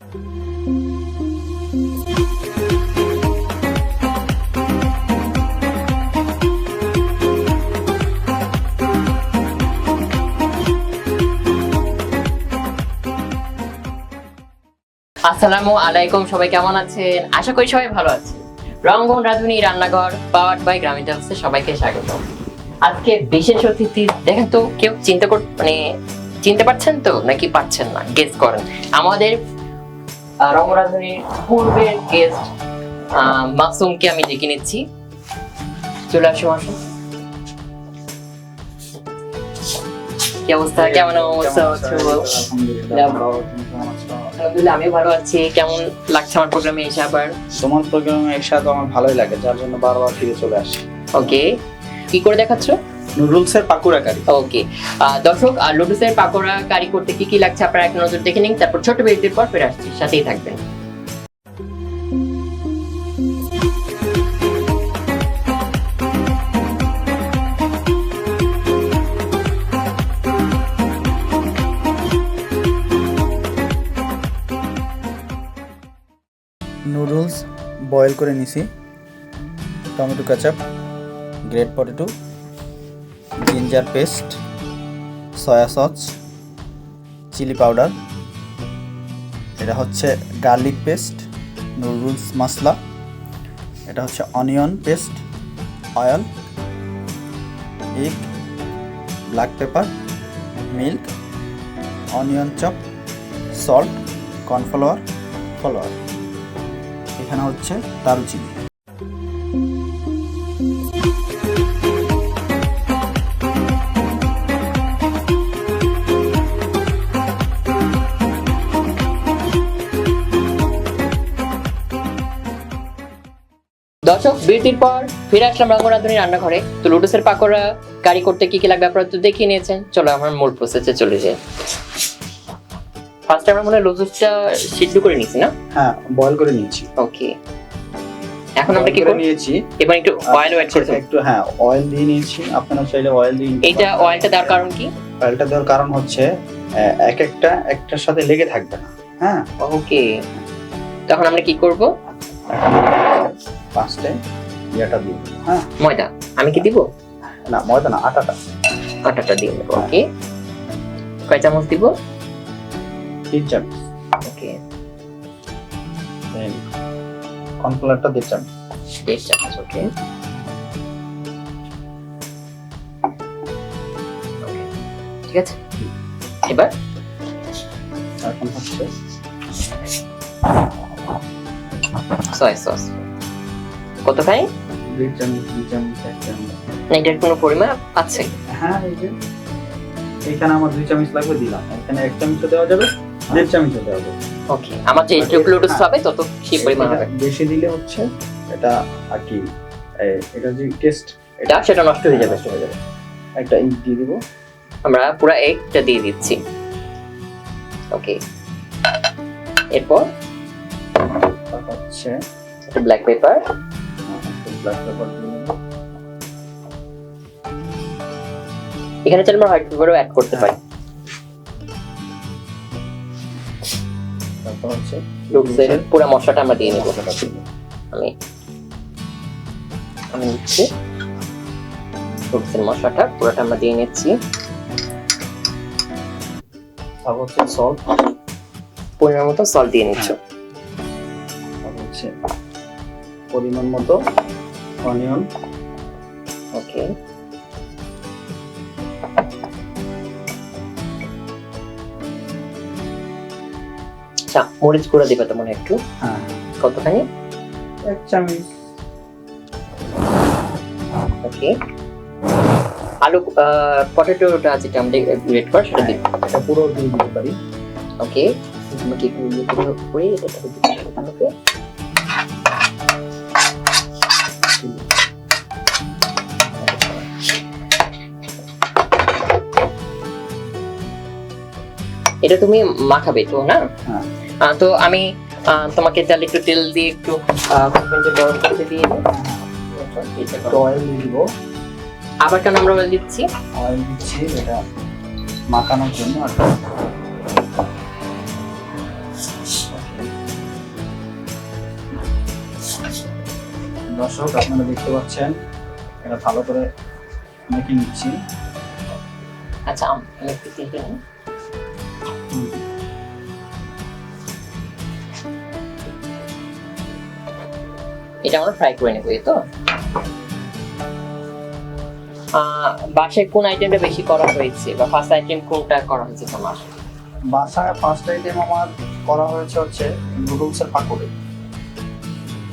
আসসালামু আলাইকুম, সবাই কেমন আছেন? আশা করি সবাই ভালো আছে রঙ্গন রাধুনী রান্নাঘর পাওয়ার্ড বাই গ্রামীণ টেলসে সবাইকে স্বাগত আজকে বিশেষ অতিথি, দেখেন তো, কেউ চিন্তা কর মানে চিনতে পারছেন তো, নাকি পারছেন না? গেস করেন। আমাদের রাধুনীর পূর্বের গেস্ট মাসুমকে আমি ডেকে নিচ্ছি। চলে আসো মাসুম। কি অবস্থা? কেমন অবস্থা? আলহামদুলিল্লাহ আমি ভালো আছি কেমন লাগছে আমার প্রোগ্রামে এসে আবার? তোমার প্রোগ্রামে একসাথে আমার ভালোই লাগে যার জন্য বারবার ফিরে চলে আসি। ওকে কি করে দেখাচ্ছ? নুডলসের পাকুড়া কারি ওকে দর্শক আর লুডুসের পাকোড়া কারি করতে কি কি লাগছে আপনারা এক নজর দেখে নিন তারপর ছোট বিরতির পর ফিরে আসছি। সাথেই থাকবেন। নুডলস বয়েল করে নিছি। Tomato ketchup grated potato ginger paste soya sauce chilli powder এটা হচ্ছে গার্লিক পেস্ট নুডলস মশলা এটা হচ্ছে onion paste oil egg black pepper milk onion chop salt cornflour follower এখানে হচ্ছে দারুচিনি। দর্শক বিরতির পর ফিরে আসলাম রঙ্গরাধুনী রান্নাঘরে। তো লুডুসের পাকোড়া কারি করতে কি কি লাগবে আপনারা তো দেখিয়ে নিয়েছেন। চলো আমার মূল প্রসেসে চলে যাই। ফার্স্ট আমরা মনে হয় লুডুসটা সিদ্ধ করে নিছি না? হ্যাঁ বয়েল করে নিয়েছি। ওকে এখন আমরা কি করে নিয়েছি। এবার একটু অয়েল অ্যাড করতে একটু হ্যাঁ অয়েল দিয়ে নিয়েছি। আপনারা চাইলে অয়েল দিয়ে নিতে এইটা অয়েলটা দেওয়ার কারণ কি? অয়েলটা দেওয়ার কারণ হচ্ছে এক একটা একটার সাথে লেগে থাকবে না। হ্যাঁ। ওকে তখন আমরা কি করব? ফার্স্টে ইয়েটা দিয়ে দেবো, হ্যাঁ। ময়দা। আমি কি দিব? না ময়দা না আটাটা। আটাটা দিয়ে দেবো ওকে। কয় চামচ দিব? তিন চামচ। ওকে। কর্নফ্লাওয়ারটা দেড় চামচ। দেড় চামচ ওকে। ঠিক আছে? এবার? এখন হচ্ছে সয়া সস কতখানি চামচ চামচ চামচ এটার কোনো পরিমাণ আছে হ্যাঁ এখানে আমার দুই চামচ লাগবে দিলাম এখানে এক চামচও দেওয়া যাবে দেড় চামচও দেওয়া যাবে ওকে আমার যে একটু লুডুস হবে তত সেই পরিমাণ হবে বেশি দিলে হচ্ছে এটা আর কি এটা যে টেস্ট এটা সেটা নষ্ট হয়ে যাবে হয়ে যাবে একটা দিয়ে দিব আমরা পুরো এগটা দিয়ে দিচ্ছি ওকে এরপর হচ্ছে। একটু ব্ল্যাক পেপার ব্ল্যাক পেপার এখানে চাইলে আমরা হোয়াইট পেপারও অ্যাড করতে পারি। তারপর হচ্ছে পুরো মশলাটা আমরা দিয়ে নেব। আমি আমি নিচ্ছি। লুডুসের মশলাটা পুরোটা আমরা দিয়ে নিচ্ছি। তারপর হচ্ছে সল্ট পরিমাণ মতো সল্ট দিয়ে নিচ্ছ। পরিমাণ মতো অনিয়ন ওকে আচ্ছা মরিচ গুঁড়া দিবে তো মনে একটু হ্যাঁ কতখানি এক চামচ ওকে আলু পটেটোটা যেটা আমরা গ্রেট করা সেটা দিই এটা পুরো দিয়ে দিতে পারি ওকে তোমাকে একটু ইয়ে করে এটা ওকে এটা তুমি মাখাবে তো না? হ্যাঁ। তো আমি তোমাকে তাহলে একটু তেল দিয়ে একটু গরম করতে দিয়ে অয়েল দিব। আবার কেন আমরা অয়েল দিচ্ছি? অয়েল দিচ্ছি এটা মাখানোর জন্য আর দর্শক আপনারা দেখতে পাচ্ছেন এটা ভালো করে মেখে নিচ্ছি। আচ্ছা আমি একটু এটা আমরা ফ্রাই করে নেব এই তো। বাসায় কোন আইটেমটা বেশি করা হয়েছে? বা ফার্স্ট আইটেম কোনটা করা হয়েছে তোমার? বাসায় ফার্স্ট আইটেম আমার করা হয়েছে হচ্ছে নুডলসের পাকোড়ে।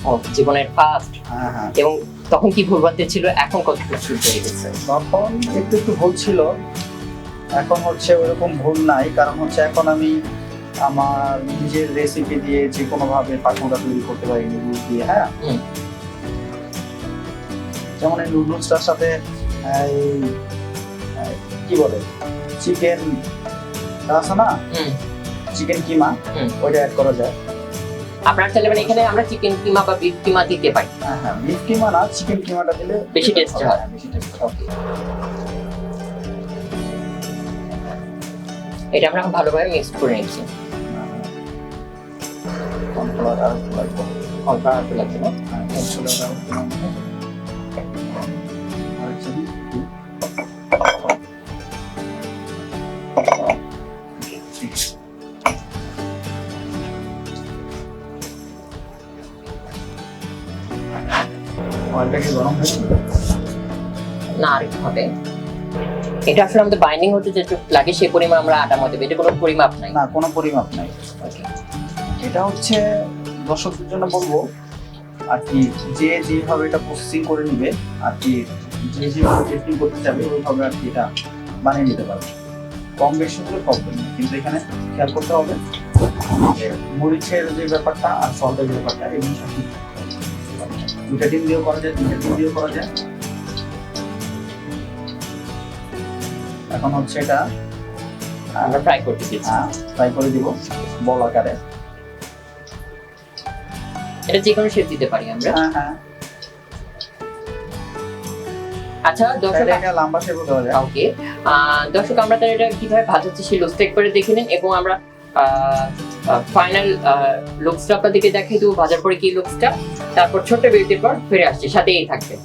ও জীবনের ফার্স্ট হ্যাঁ হ্যাঁ। এবং তখন কি ভুল ভুলবান্তি ছিল? এখন কত শুরু হয়ে গেছে? তখন একটু একটু ভুল ছিল। এখন হচ্ছে ওরকম ভুল নাই কারণ হচ্ছে এখন আমি আমার নিজের রেসিপি দিয়ে যে কোনো ভাবে পাকোড়া তৈরি করতে পারি নুডলস দিয়ে হ্যাঁ? যেমন এই নুডলসটার সাথে কি বলে? চিকেন আছে না? চিকেন কিমা। ওইটা অ্যাড করা যায়। আপনার চাইলে মানে এখানে আমরা চিকেন কিমা বা বিফ কিমা দিতে পারি। হ্যাঁ হ্যাঁ বিফ কিমা না চিকেন কিমাটা দিলে বেশি taste হয়। হ্যাঁ, বেশি টেস্ট হবে। এটা আমরা ভালোভাবে মিক্স করে নিচ্ছি। না, আর হবে এটা আসলে আমাদের বাইন্ডিং হতে যেটুকু লাগে, সেই পরিমাণ আমরা আটা মতো এটা কোনো পরিমাপ নাই না, কোনো পরিমাপ নাই. এটা হচ্ছে দর্শকদের জন্য বলব আর কি যে যেভাবে এটা প্রসেসিং করে নিবে আর কি যে যেভাবে টেস্টিং করতে চাবে ওইভাবে আর কি এটা বানিয়ে নিতে পারবে। কম বেশি হলে প্রবলেম নেই কিন্তু এখানে খেয়াল করতে হবে যে মরিচের যে ব্যাপারটা আর সল্টের ব্যাপারটা এগুলো সঠিক দুটা ডিম দিয়েও করা যায় তিনটা ডিম দিয়েও করা যায়। এখন হচ্ছে এটা আমরা ফ্রাই করতে দিচ্ছি। ফ্রাই করে দিব বল আকারে। এটা যে কোনো শেপ দিতে পারি আমরা। হ্যাঁ হ্যাঁ। আচ্ছা দর্শক লম্বা শেপ দেওয়া যায়। ওকে দর্শক আমরা তার এটা কীভাবে ভাজাচ্ছি সেই লুকসটা করে দেখে নিন এবং আমরা ফাইনাল লুকসটা আপনাদেরকে দেখাই দেবো ভাজার পরে কি লুকসটা তারপর ছোট্ট বিরতির পর ফিরে আসছি সাথেই থাকবে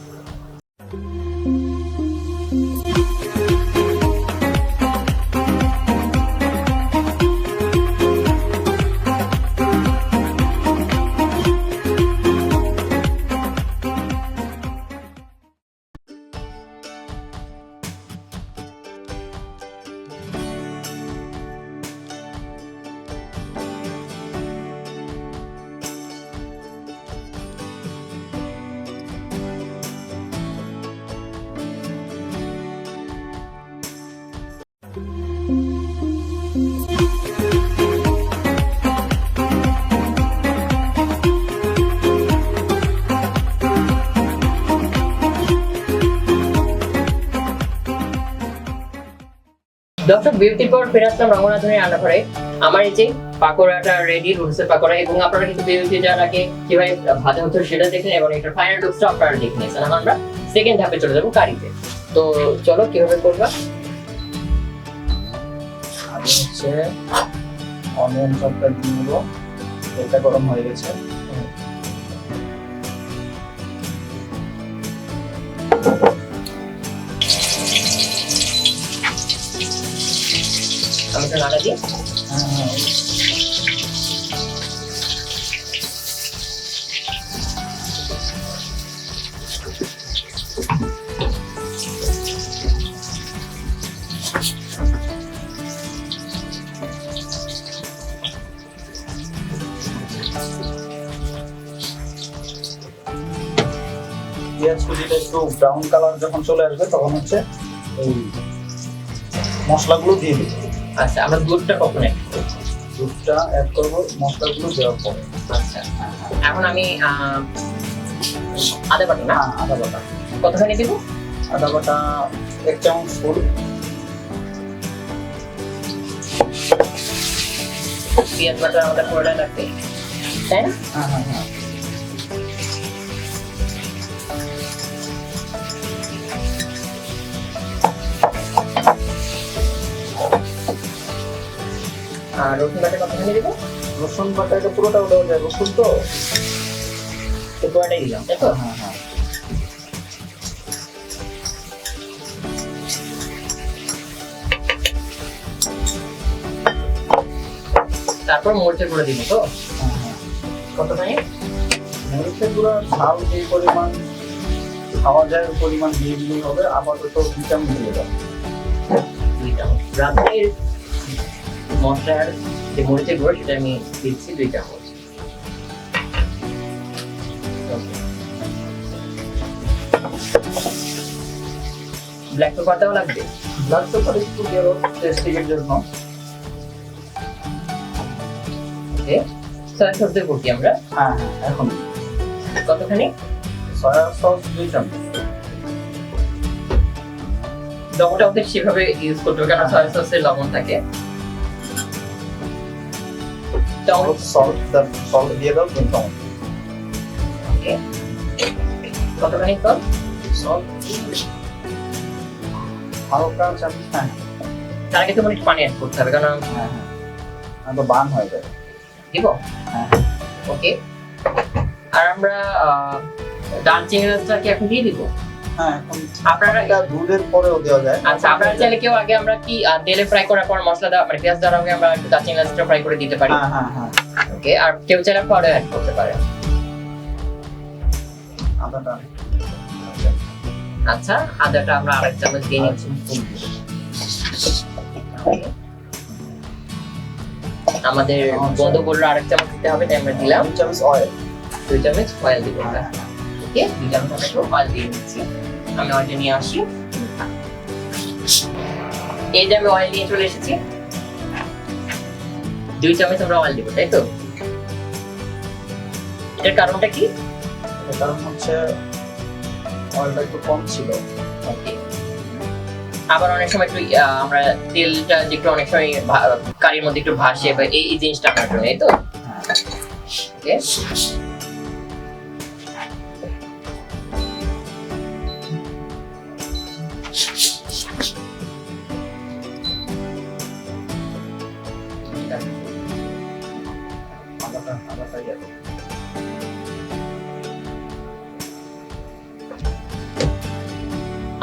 দর্শক বিরতির পর ফিরে আসলাম রঙ্গনাথনের রান্নাঘরে। আমার এই যে পাকোড়াটা রেডি রুলসের পাকোড়া, এবং আপনারা কিন্তু বিরতি যাওয়ার আগে কীভাবে ভাজা হতো সেটা দেখলেন এবং এটা ফাইনাল লুকসটা আপনারা দেখে নিয়েছেন আমরা সেকেন্ড ধাপে চলে যাব কারিতে তো চলো, কীভাবে করবা? হচ্ছে অনিয়ন চপটা দিয়ে নেব তেলটা গরম হয়ে গেছে। কুচিটা একটু ব্রাউন কালার যখন চলে আসবে তখন হচ্ছে এই মশলাগুলো দিয়ে দিবে। আচ্ছা আমরা দুধটা কখন অ্যাড করব? দুধটা অ্যাড করব মশলাগুলো দেওয়ার পরে। আচ্ছা এখন আমি আদা বাটা না? হ্যাঁ আদা বাটা। কতখানি দিব? আদা বাটা এক চামচ ফুল পেঁয়াজ বাটা আমাদের পুরোটা লাগবে তাই না? হ্যাঁ হ্যাঁ হ্যাঁ। আর রসুন বাটা কতখানি দিব? রসুন বাটা এটা পুরোটা দেওয়া যায় রসুন তো। পুরোটাই দিলাম তাই তো? হ্যাঁ হ্যাঁ। তারপর মরিচের গুঁড়ো দিব তো? হ্যাঁ হ্যাঁ। কতখানি মরিচের গুঁড়া ঝাল যে পরিমাণ খাওয়া যায় পরিমাণ দিয়ে দিলেই হবে। আপাতত ভিটামিন দিয়ে দাও। দুই চামচ রাতের মশলার যে মরিচের গুঁড়ো সেটা আমি দিচ্ছি দুই চামচ। ব্ল্যাক পেপার দেওয়া লাগবে। ব্লাড পেপার একটু দাও টেস্টিংয়ের জন্য। ওকে সয়া সস দেবো কি আমরা। হ্যাঁ হ্যাঁ এখন। কতখানি? সয়া সস দুই চামচ। লবণটা আমাদের সেভাবে ইউজ করতে হবে কারণ সয়া সসে লবণ থাকে। চামচ সল্ট সল্ট দিয়ে দাও তিন চামচ ওকে কতখানি সস সল্ট হালকা চামচ হ্যাঁ তার আগে তো মানে একটু পানি অ্যাড করতে হবে কারণ হ্যাঁ হ্যাঁ তো বান হয়ে যায় দিব হ্যাঁ ওকে আর আমরা আহ, দারচিনি রসটা কি এখন দিয়ে দিব হ্যাঁ আপনারা দুধের পরেও দেওয়া যায়। আচ্ছা আপনারা চাইলে কেউ আগে আমরা কি তেলে ফ্রাই করার পর মশলা দেওয়া মানে পেঁয়াজ দেওয়ার আগে আমরা একটু দারচিনি রসটা ফ্রাই করে দিতে পারি। হ্যাঁ হ্যাঁ হ্যাঁ। ওকে আর কেউ চাইলে পরে অ্যাড করতে পারে। আদাটা। আচ্ছা আদাটা আমরা আরেক চামচ দিয়ে নিচ্ছি। আমাদের বন্ধু বলল আরেক চামচ দিতে হবে তাই আমরা দিলাম। চামচ অয়েল দুই চামচ অয়েল দিব। আমরা ওকে দুই চামচ আমরা একটু অয়েল দিয়ে দিচ্ছি। আমি অয়েলটা নিয়ে আসি। এই যে আমি অয়েল নিয়ে চলে এসেছি। দুই চামচ আমরা অয়েল দিব তাই তো? এটার কারণটা কি? কারণ হচ্ছে অয়েলটা একটু কম ছিল। আবার অনেক সময় একটু আমরা তেলটা যে একটু অনেক সময় কারির মধ্যে একটু ভাসে বা এই জিনিসটা আপনার জন্য এই তো? হ্যাঁ।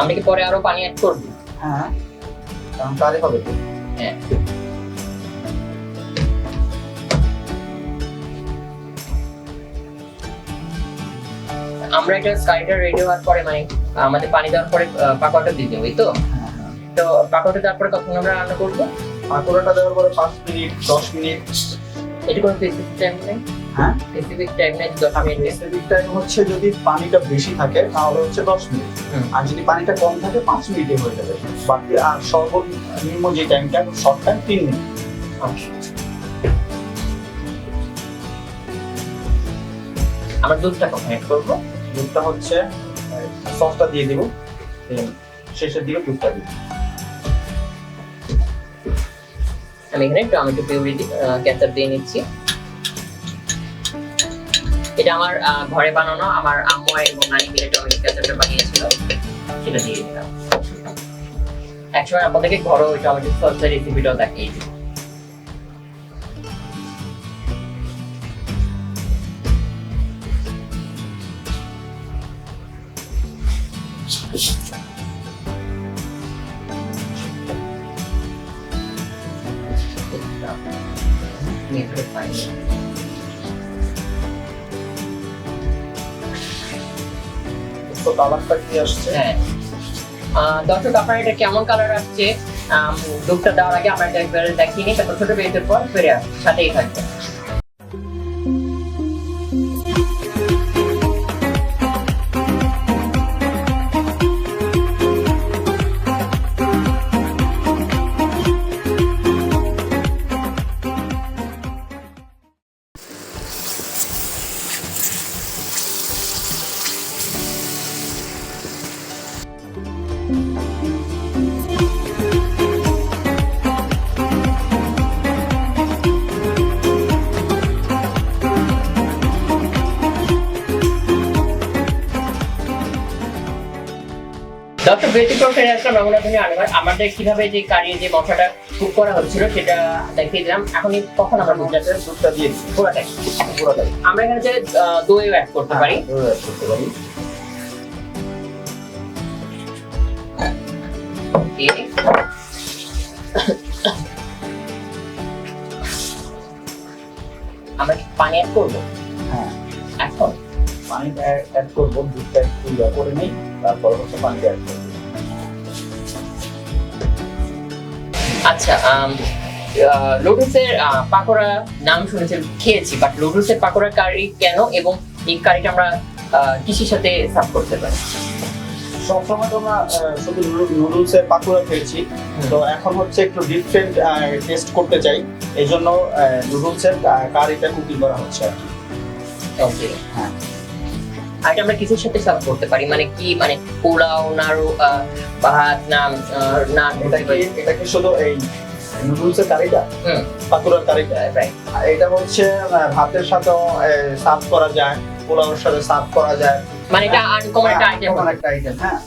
আমরা কি পরে আরও পানি অ্যাড করব। হ্যাঁ কারণ কারি হবে তো। হ্যাঁ। আমরা এটা কারিটা রেডি হওয়ার পরে মানে আমাদের পানি দেওয়ার পরে আহ, পাকোয়াটা দিয়ে দেবো তো? হ্যাঁ তো পাকোয়াটা দেওয়ার পরে কতক্ষণ আমরা রান্না করব? পাকোড়াটা দেওয়ার পরে পাঁচ মিনিট দশ মিনিট। এটা কোনো টাইম নেই। হ্যাঁ? স্পেসিফিক টাইম নেই দশ মিনিট। স্পেসিফিক টাইম হচ্ছে যদি পানিটা বেশি থাকে তাহলে হচ্ছে দশ মিনিট। আর যদি পানিটা কম থাকে পাঁচ মিনিটে হয়ে যাবে। বাকি আর সর্বনিম্ন যে টাইমটা শর্ট টাইম তিন মিনিট। আমরা দুধটা কখন অ্যাড করব? দুধটা হচ্ছে সসটা দিয়ে দিব। শেষের দিকে দুধটা দিব। আমি এখানে টমেটো পিউরি ক্যাচাপ দিয়ে নিচ্ছি। এটা আমার ঘরে বানানো আমার আম্মু এবং নানি মিলে টমেটো ক্যাচাপটা বানিয়েছিল। সেটা দিয়ে দিলাম। একসময় আপনাদেরকে ঘরোয়া টমেটো সসের রেসিপিটাও দেখিয়ে আসছে। হ্যাঁ। দর্শক, আপনার এটা কেমন কালার আসছে? দুধটা দেওয়ার আগে আমরা একবার দেখিনি তারপর ছোট বেজের পর ফেরে সাথেই থাকবে বেশি করে ফিরে আসলাম আনবার আমাদের কীভাবে যে কারিয়ে যে মশলাটা কুক করা হচ্ছিল সেটা দেখিয়ে দিলাম। এখন কখন আমরা দুধটা দুধটা দিয়ে পুরোটাই। পুরোটাই। আমরা এখানে যে দইও অ্যাড করতে পারি। এভাবে করতে পারি। আমরা পানি অ্যাড করব? হ্যাঁ। এখন? পানিটা অ্যাড করব দুধটা একটু ইয়া করে নিই তারপর হচ্ছে পানিটা অ্যাড করব। আচ্ছা লোটুসের পাকোড়া নাম শুনেছি খেয়েছি বাট লোটুসের পাকোড়া কারি কেন এবং এই কারিটা আমরা কিসের সাথে সার্ভ করতে পারি? সবসময় তো আমরা শুধু নুডলসের পাকুড়া খেয়েছি তো এখন হচ্ছে একটু ডিফারেন্ট টেস্ট করতে চাই এই জন্য নুডলসের কারিটা কুকিং করা হচ্ছে আর কি। ওকে হ্যাঁ। আর আমরা কিসের সাথে সার্ভ করতে পারি। মানে কি মানে পোলাও নাড়ু ভাত নাম আহ, নান এটা কি এটা কি শুধু এই নুডলসের কারিটা। পাকুড়ার কারিটা? এটা হচ্ছে ভাতের সাথেও সার্ভ করা যায় পোলাওর সাথে সার্ভ করা যায়। মানে এটা আনকমন একটা আইটেম একটা আইটেম হ্যাঁ।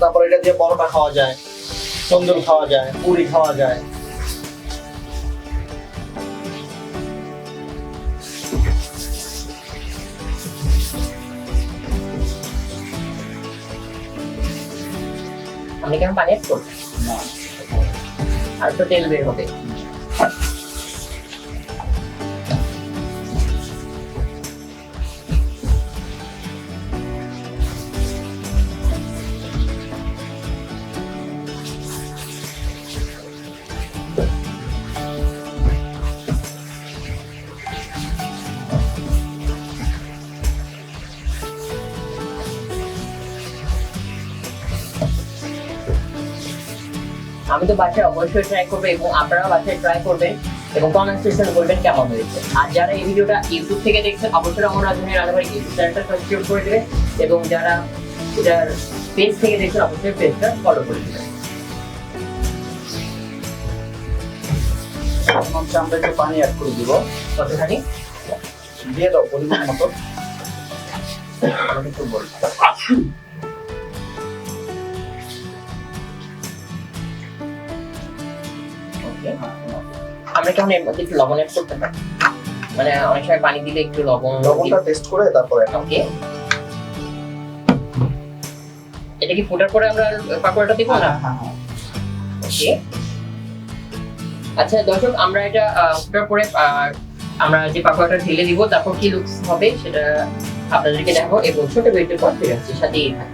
তারপর এটা দিয়ে পরোটা খাওয়া যায় তন্দুর খাওয়া যায় পুরি খাওয়া যায়। কেন পানি অ্যাড করবেন আর তো তেল বের হবে। আমি তো বাসায় অবশ্যই ট্রাই করব এবং আপনারাও বাসায় ট্রাই করবেন এবং কমেন্ট সেকশনে বলবেন কেমন হয়েছে। আর যারা এই ভিডিওটা ইউটিউব থেকে দেখছেন অবশ্যই আমার রাজধানী রান্নাবাড়ি ইউটিউব চ্যানেলটা সাবস্ক্রাইব করে দেবেন এবং যারা এটার পেজ থেকে দেখছেন অবশ্যই পেজটা ফলো করে দেবেন। আমরা একটু পানি অ্যাড করে দিব? কতখানি? দিয়ে দাও পরিমাণ মতো। একটু বল আমরা কেমন এর মধ্যে একটু লবণ অ্যাড করতে পারি। মানে অনেক সময় পানি দিলে একটু লবণ লবণটা টেস্ট করে তারপরে ওকে এটা কি ফুটার পরে আমরা পাকোড়াটা দিব? না ওকে আচ্ছা দর্শক আমরা এটা ফুটার পরে আমরা যে পাকোড়াটা ঢেলে দিব তারপর কি লুকস হবে সেটা আপনাদেরকে দেখাবো এবং ছোট বেটের পর ফিরে আসছি। সাথেই থাকবে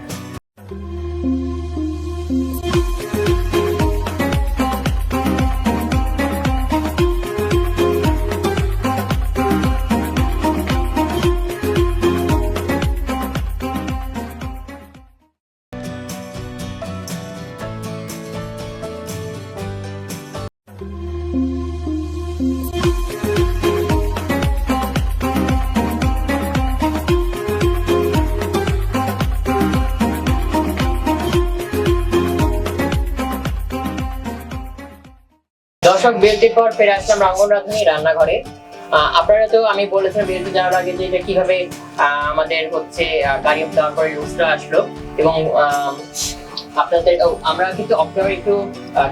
দর্শক বিরতির পর ফিরে আসলাম রঙ্গন রাধুনী রান্নাঘরে। আপনারা তো, আমি বলেছিলাম বিরতি যাওয়ার আগে যে এটা কীভাবে আমাদের হচ্ছে গাড়ি দেওয়ার পরে লুজটা আসলো এবং আপনাদের আমরা কিন্তু অক্টোবর একটু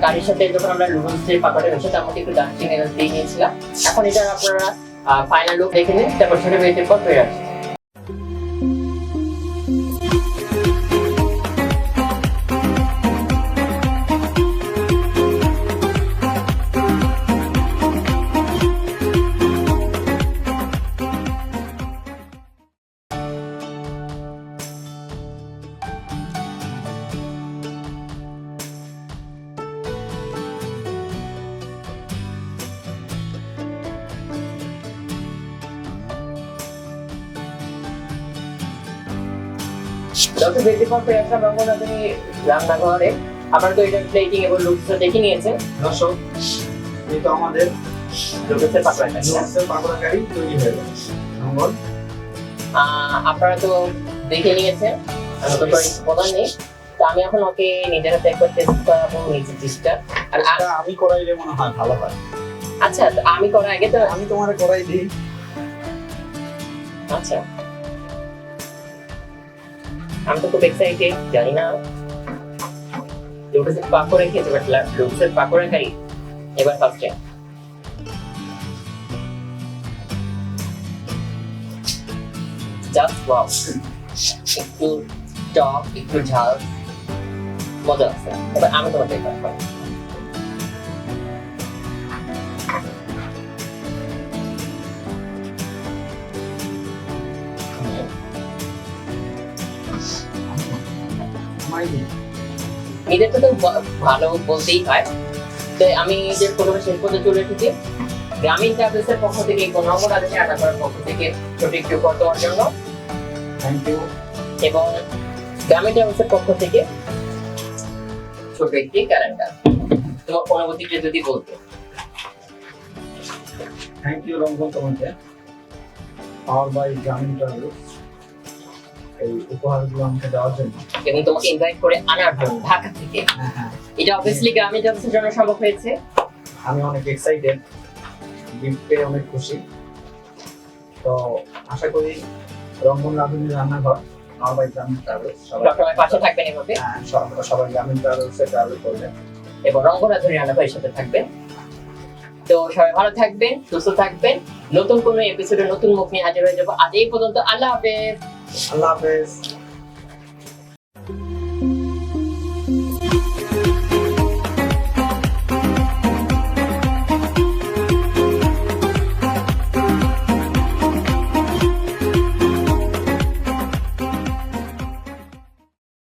গাড়ির সাথে যখন আমরা লুডুলসের পাকাটা রয়েছে, তার মধ্যে একটু দার্জিলিং এলাচ দিয়ে নিয়েছিলাম। এখন এটা আপনারা ফাইনাল লুক দেখে নিন, তারপর ছোট বিরতির পর ফিরে আসছি রাধুনী রান্নাঘরে। আপনারা তো এটা প্লেটিং এবং লুকসটা দেখে নিয়েছেন। দর্শক এই তো আমাদের পাকড়া পাকোড়া কারি তৈরি হয়ে গেল। আপনারা তো দেখে নিয়েছেন আমি তো করে নেই। তো আমি এখন ওকে নিজের হাতে একবার টেস্ট করাবো নিজের ডিশটা আর আমি করাইলে মনে হয় ভালো হয়। আচ্ছা আমি করার আগে তো আমি তোমার করাই দিই। আচ্ছা। আমি তো খুব এক্সাইটেড জানি না লুকসের পাকোড়া খেয়েছি বাট লুকসের পাকোড়া খাই এবার ফার্স্টে জাস্ট ওয়াও একটু টক একটু ঝাল মজা আছে এবার আমি তোমাকে করব নিজের তো ভালো বলতেই হয়। তো আমি যে প্রথমে শেষ পর্যন্ত চলে এসেছি। গ্রামীণ ট্রাভেলসের পক্ষ থেকে কোন আছে রান্না করার পক্ষ থেকে ছোট একটু তোমার জন্য। থ্যাংক ইউ এবং গ্রামীণ ট্রাভেলসের পক্ষ থেকে ছোট একটি ক্যালেন্ডার তোমার অনুভূতিটা যদি বলতো। থ্যাংক ইউ রঙ্গন তোমাকে। পাওয়ার বাই গ্রামীণ ট্রাভেলস এই উপহারগুলো আমাকে দেওয়ার জন্য। এবং তোমাকে ইনভাইট করে আনার জন্য ঢাকা থেকে। হ্যাঁ। এটা অবভিয়াসলি গ্রামীণ জন্য সম্ভব হয়েছে। আমি অনেক এক্সাইটেড গিফট পেয়ে অনেক খুশি। তো আশা করি রঙ্গন রাধুনি রান্নাঘর গ্রামীণ সবাই পাশে থাকবেন এভাবে? হ্যাঁ, সবাই গ্রামীণ ট্রাভেলসে ট্রাভেল করবেন এবং রান্নাঘরের সাথে থাকবেন। তো সবাই ভালো থাকবেন সুস্থ থাকবেন। নতুন কোনো এপিসোডে নতুন মুখ নিয়ে হাজির হয়ে যাব। আজ এই পর্যন্ত আল্লাহ হাফেজ। আল্লাহ হাফেজ